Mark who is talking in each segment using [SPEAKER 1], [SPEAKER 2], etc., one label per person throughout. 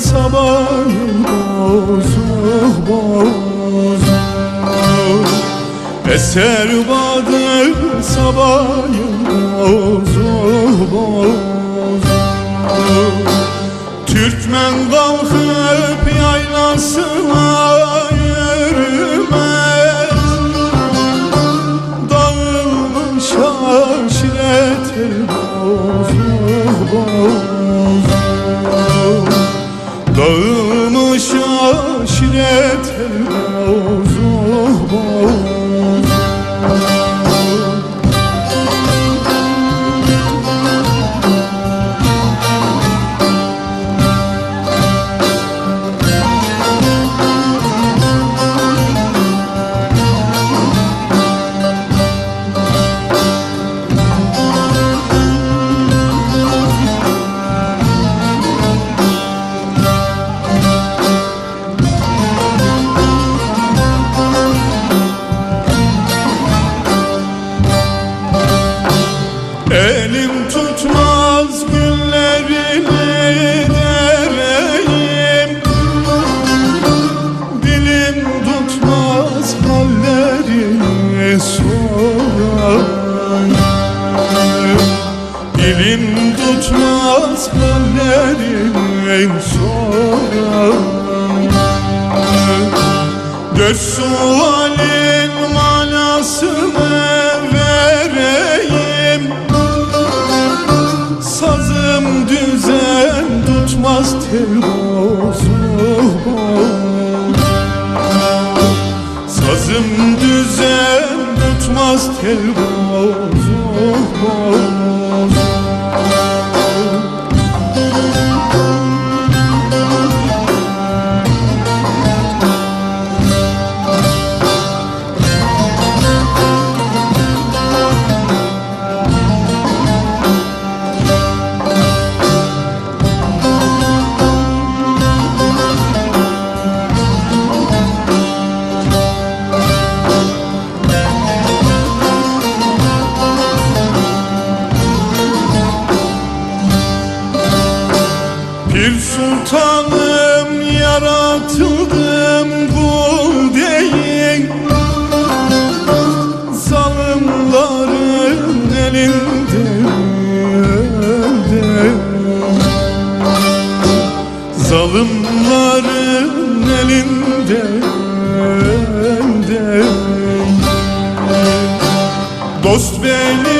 [SPEAKER 1] sabahın bozuk bozuk. Eser badı sabahın bozuk bozuk. Türkmen kalkıp yaylasına Dağılmış aşiret Dilim tutmaz hallerini sorayım Dört sualin manasını vereyim. Sazım düzen tutmaz tel Sazım düzen tutmaz tel sultanım yaratıldım kul değil. Zalimlerin elinde Zalimlerin elinde Dost beni çok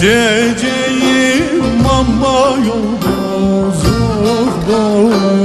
[SPEAKER 1] Gideceğim ama yolda zor doğru